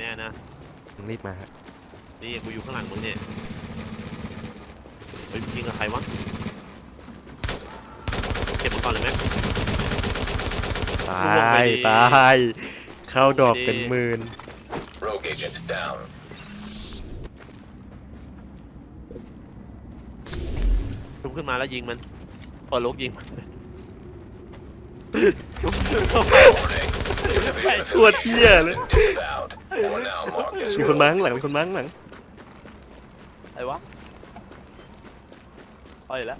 แน่นะ มึงรีบมาฮะนี่กูอยู่ข้างหลังมึงเนี่ยเฮ้ยยิงกับใครวะเก็บมันก่อนเลยแม็กตลงาไปยดิ ตายเข้าดอกลงไปดิเป็นหมื่น Rogue agent down. ชุบขึ้นมาแล้วยิงมันเปิดลูกยิงมัน Warning. Your division โคตรเหี้ยเลย disavowed. You are now marked as มีคนมาข้างหลัง มีคนมาข้างหลังไอ้วะเอาอีกแล้ว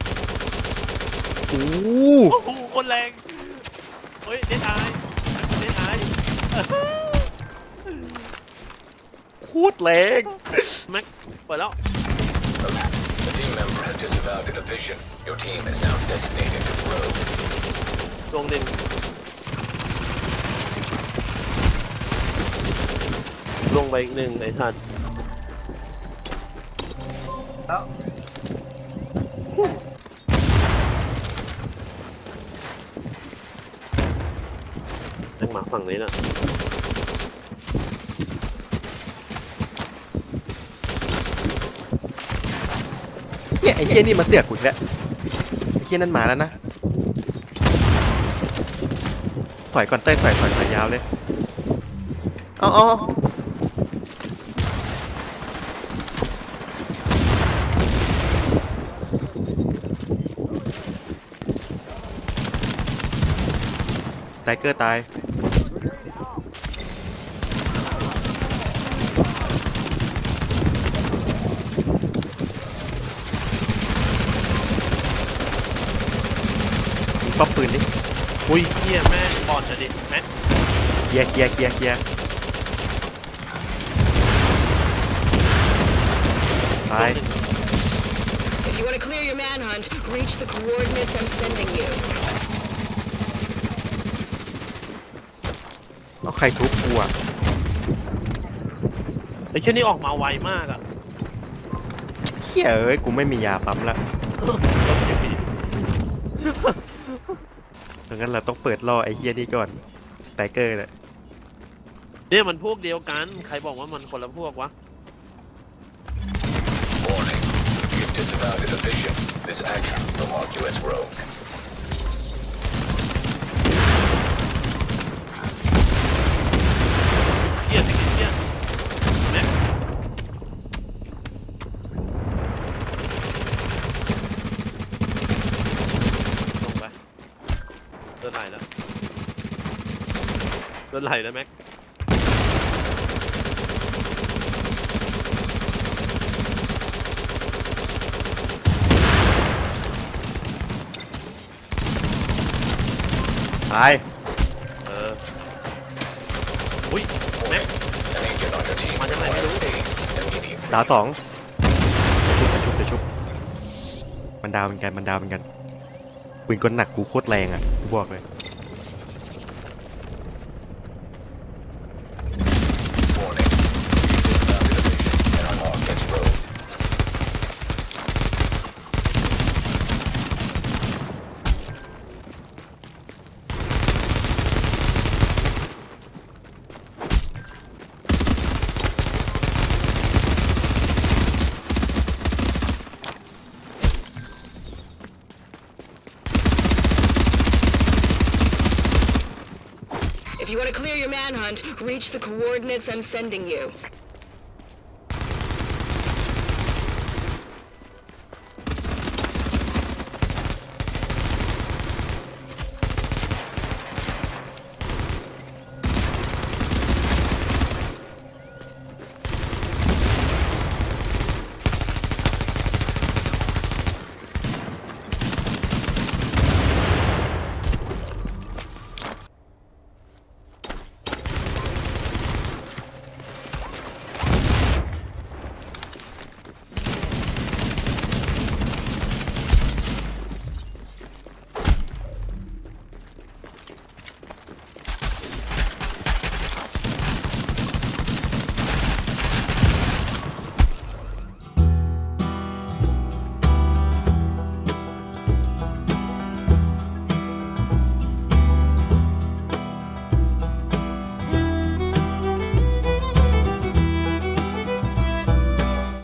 โอ้โหโอ้โหคนแรง เฮ้ยเน็ตไอเน็ตไอโคตรแรงแม็กเปิดแล้ว The team member has disavowed your division. Your team is now designated rogue. ดวงหนึ่งลง ไปอีกหนึ่งไอ้สัตว์ยังหมาฝั่งนี้นะเนี่ยไอ้เฮียนี่มาเสือกกูอีกแล้วไอ้เฮียนั่นมาแล้วนะถอยก่อนเต้ยถอยถอยถอยยาวเลยเอาเอาเอา เกอร์ตายมีป๊อปปืนดิอุ้ยเฮียแม่งบอลจะดิแม็กเคลียร์เคลียร์เคลียร์เคลียร์ตาย If you want to clear your manhunt, reach the coordinates I'm sending you. เอาใครทุบกูอะไอ้เช่นนี้ออกมาไวมากอะเฮียเอ้ยกูไม่มียาปั๊มละรถเก็บไปดิดังนั้นเราต้องเปิดล่อไอ้เฮียนี่ก่อนสไตรเกอร์เลยเนี่ยมันพวกเดียวกัน ใครบอกว่ามันคนละพวกวะ Warning. You've disavowed your division. This action will mark you as rogue. เฮียสิเฮียแม็กลงไปเดินไหลแล้ว เดินไหลแล้วแม็กตาย เอออุ้ยแม็ก An agent on your team Mana nak requires dulu? aid immediately. ดาวสองชุบเดี๋ยวชุบเดี๋ยวชุบมันดาวเหมือนกันมันดาวเหมือนกันปืนกลหนักกูโคตรแรงอะกูบอกเลย 'If you want to clear your manhunt, reach the coordinates I'm sending you.